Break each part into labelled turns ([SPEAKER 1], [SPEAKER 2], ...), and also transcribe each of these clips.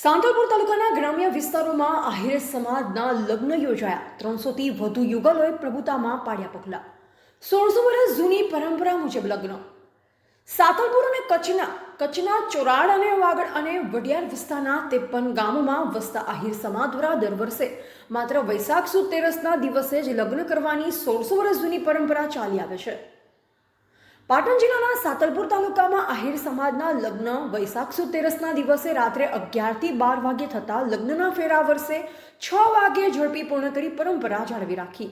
[SPEAKER 1] સાંતલપુર તાલુકાના ગ્રામ્ય વિસ્તારોમાં આહિર સમાજના લગ્ન યોજાયા. ત્રણસોથી વધુ યુગલોએ પ્રભુતામાં પાડ્યા પગલા. સોળસો વર્ષ જૂની પરંપરા મુજબ લગ્ન. સાતલપુર અને કચ્છના કચ્છના ચોરાડ અને વાગડ અને વડિયાર વિસ્તારના ત્રેપન ગામોમાં વસતા આહિર સમાજ દ્વારા દર વર્ષે માત્ર વૈશાખ સુદ તેરસના દિવસે જ લગ્ન કરવાની સોળસો વર્ષ જૂની પરંપરા ચાલી આવે છે. પાટણ જિલ્લાના સાતલપુર તાલુકામાં આહિર સમાજના લગ્ન વૈશાખ સુદ તેરસના દિવસે રાત્રે અગિયારથી બાર વાગે થતા લગ્નના ફેરા વર્ષે છ વાગે ઝડપી પૂર્ણ કરી પરંપરા જાળવી રાખી.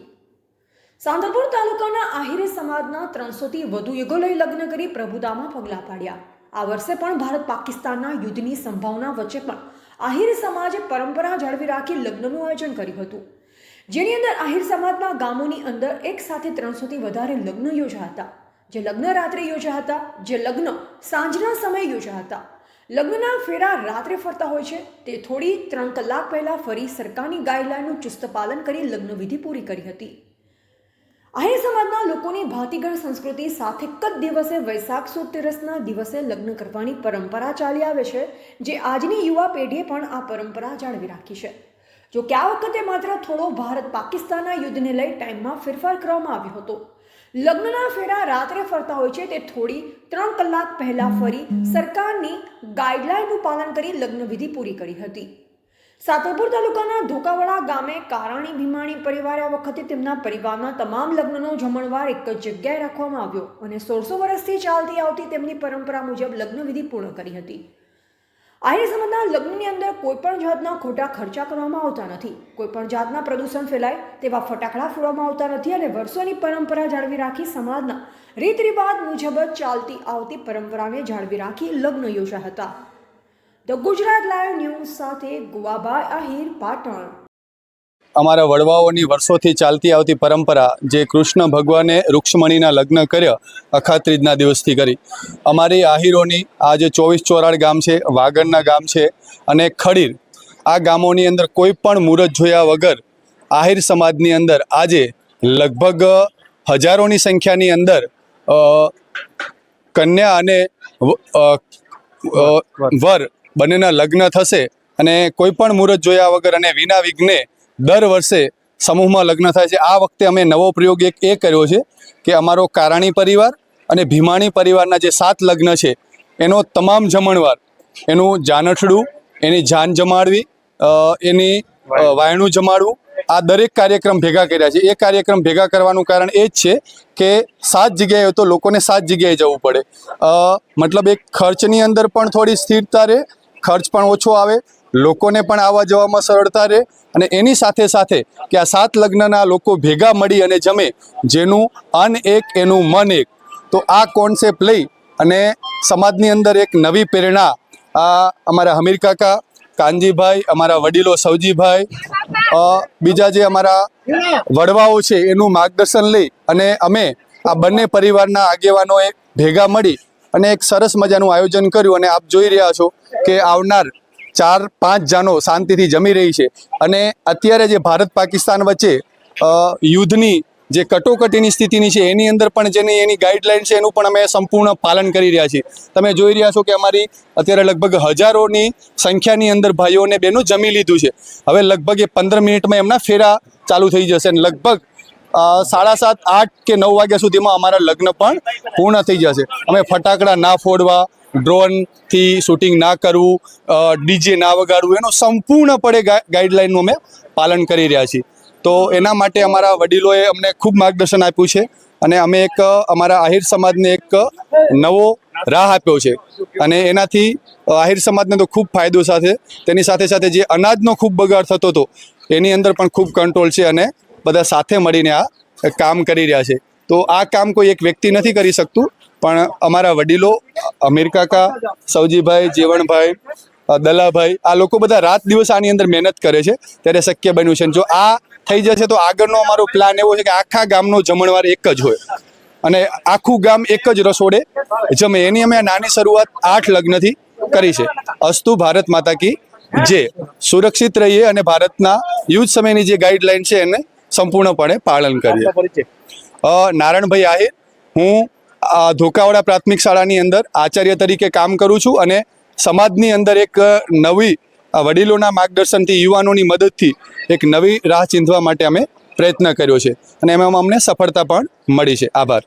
[SPEAKER 1] સાંતલપુર તાલુકાના આહિર સમાજના ત્રણસોથી વધુ યુગલોએ લગ્ન કરી પ્રભુતામાં પગલાં પાડ્યા. આ વર્ષે પણ ભારત પાકિસ્તાનના યુદ્ધની સંભાવના વચ્ચે પણ આહિર સમાજે પરંપરા જાળવી રાખી લગ્નનું આયોજન કર્યું હતું. જેની અંદર આહિર સમાજના ગામોની અંદર એક સાથે ત્રણસોથી વધારે લગ્ન યોજાયા હતા. જે લગ્ન રાત્રે યોજા હતા, જે લગ્ન સાંજના સમયે યોજ્યા હતા. લગ્નના ફેરા રાત્રે ફરતા હોય છે, તે થોડી ત્રણ કલાક પહેલાં ફરી સરકારની ગાઈડલાઇનનું ચુસ્ત પાલન કરી લગ્ન વિધિ પૂરી કરી હતી. આહિર સમાજના લોકોની ભાતીગળ સંસ્કૃતિ સાથે એક જ દિવસે વૈશાખ સુદ દિવસે લગ્ન કરવાની પરંપરા ચાલી આવે છે, જે આજની યુવા પેઢીએ પણ આ પરંપરા જાળવી રાખી છે. જો કે આ વખતે માત્ર થોડો ભારત પાકિસ્તાનના યુદ્ધને લઈ ટાઈમમાં ફેરફાર કરવામાં આવ્યો હતો. લગ્નના ફેરા રાત્રે ફરતા હોય છે તે થોડી ત્રણ કલાક પહેલાં ફરી સરકારની ગાઈડલાઈનનું પાલન કરી લગ્નવિધિ પૂરી કરી હતી. સાતરપુર તાલુકાના ધોકાવાડા ગામે કારાણી ભીમાણી પરિવારે આ વખતે તેમના પરિવારના તમામ લગ્નનો જમણવાર એક જ જગ્યાએ રાખવામાં આવ્યો અને સોળસો વર્ષથી ચાલતી આવતી તેમની પરંપરા મુજબ લગ્નવિધિ પૂર્ણ કરી હતી. આહિર સમાજના લગ્નની અંદર કોઈપણ જાતના ખોટા ખર્ચા કરવામાં આવતા નથી. કોઈપણ જાતના પ્રદૂષણ ફેલાય તેવા ફટાકડા ફોડવામાં આવતા નથી અને વર્ષોની પરંપરા જાળવી રાખી સમાજના રીત રિવાજ મુજબ ચાલતી આવતી પરંપરાને જાળવી રાખી લગ્ન યોજ્યા હતા. ધ ગુજરાત લાઈવ ન્યૂઝ સાથે ગુવાભાઈ આહિર પાટણ.
[SPEAKER 2] અમારા વડવાઓની વર્ષોથી ચાલતી આવતી પરંપરા જે કૃષ્ણ ભગવાને રૂક્ષ્મણીના લગ્ન કર્યા, અખાત્રીજના દિવસથી કરી. અમારી આહિરોની આ જે ચોવીસ ચોરાડ ગામ છે વાગડના ગામ છે અને ખડીર, આ ગામોની અંદર કોઈ પણ મુહૂર્ત જોયા વગર આહિર સમાજની અંદર આજે લગભગ હજારોની સંખ્યાની અંદર કન્યા અને વર બંનેના લગ્ન થશે અને કોઈ પણ મુહૂર્ત જોયા વગર અને વિના વિઘ્ને દર વર્ષે સમૂહમાં લગ્ન થાય છે. આ વખતે અમે નવો પ્રયોગ એક એ કર્યો છે કે અમારો કારાણી પરિવાર અને ભીમાણી પરિવારના જે સાત લગ્ન છે, એનો તમામ જમણવાર એનું જાનઠડું, એની જાન જમાડવી એની વાયણું જમાડવું, આ દરેક કાર્યક્રમ ભેગા કર્યા છે. એ કાર્યક્રમ ભેગા કરવાનું કારણ એ જ છે કે સાત જગ્યાએ તો લોકોને સાત જગ્યાએ જવું પડે. મતલબ એક ખર્ચની અંદર પણ થોડી સ્થિરતા રહે, ખર્ચ પણ ઓછો આવે, લોકોને પણ આવવા જવામાં સરળતા રહે અને એની સાથે સાથે કે આ સાત લગ્નના લોકો ભેગા મળી અને જમે, જેનું અન એક, એનું મન એક. તો આ કોન્સેપ્ટ લઈ અને સમાજની અંદર એક નવી પ્રેરણા આ અમારા હમીર કાકા, કાનજીભાઈ, અમારા વડીલો સૌજીભાઈ બીજા જે અમારા વડવાઓ છે, એનું માર્ગદર્શન લઈ અને અમે આ બંને પરિવારના આગેવાનોએ ભેગા મળી અને એક સરસ મજાનું આયોજન કર્યું અને આપ જોઈ રહ્યા છો કે આવનાર ચાર, પાંચ જાનો શાંતિથી જમી રહી છે. અને અત્યારે જે ભારત પાકિસ્તાન વચ્ચે યુદ્ધની જે કટોકટીની સ્થિતિની છે, એની અંદર પણ જેની એની ગાઈડલાઇન છે, એનું પણ અમે સંપૂર્ણ પાલન કરી રહ્યા છીએ. તમે જોઈ રહ્યા છો કે અમારી અત્યારે લગભગ હજારોની સંખ્યાની અંદર ભાઈઓ અને બહેનો જમી લીધું છે. હવે લગભગ એ પંદર મિનિટમાં એમના ફેરા ચાલુ થઈ જશે અને લગભગ સાડા સાત, આઠ કે નવ વાગ્યા સુધીમાં અમારા લગ્ન પણ પૂર્ણ થઈ જશે. અમે ફટાકડા ના ફોડવા ડ્રોનથી શૂટિંગ ના કરવું ડીજે ના વગાડવું, એનો સંપૂર્ણપણે ગાઈડલાઇનનું અમે પાલન કરી રહ્યા છીએ. તો એના માટે અમારા વડીલોએ અમને ખૂબ માર્ગદર્શન આપ્યું છે અને અમે એક, અમારા આહિર સમાજને એક નવો રાહ આપ્યો છે. અને એનાથી આહિર સમાજને તો ખૂબ ફાયદો સાથે, તેની સાથે સાથે જે અનાજનો ખૂબ બગાડ થતો હતો, એની અંદર પણ ખૂબ કંટ્રોલ છે અને બધા સાથે મળીને આ કામ કરી રહ્યા છે. તો આ કામ કોઈ એક વ્યક્તિ નથી કરી શકતું, પણ અમારા વડીલો, અમીર કાકા સૌજીભાઈ જીવણભાઈ દલાભાઈ, આ લોકો બધા રાત દિવસ આની અંદર મહેનત કરે છે, ત્યારે શક્ય બન્યું છે. જો આ થઈ જશે તો આગળનો અમારો પ્લાન એવો છે કે આખા ગામનો જમણવાર એક જ હોય. અને આખું ગામ એક જ રસોડે જમે. એની અમે નાની શરૂઆત આઠ લગ્નથી કરી છે. અસ્તુ ભારત માતા કી જે સુરક્ષિત રહીએ અને ભારતના યુદ્ધ સમયની જે ગાઈડલાઈન છે એને સંપૂર્ણપણે પાલન કરીએ. નારાયણભાઈ આહિર. હું ધોકાવાડા પ્રાથમિક શાળાની અંદર આચાર્ય તરીકે કામ કરું છું અને સમાજની અંદર એક નવી વડીલોના માર્ગદર્શનથી, યુવાનોની મદદથી એક નવી રાહ ચીંધવા માટે અમે પ્રયત્ન કર્યો છે. અને એમાં અમને સફળતા પણ મળી છે. આભાર.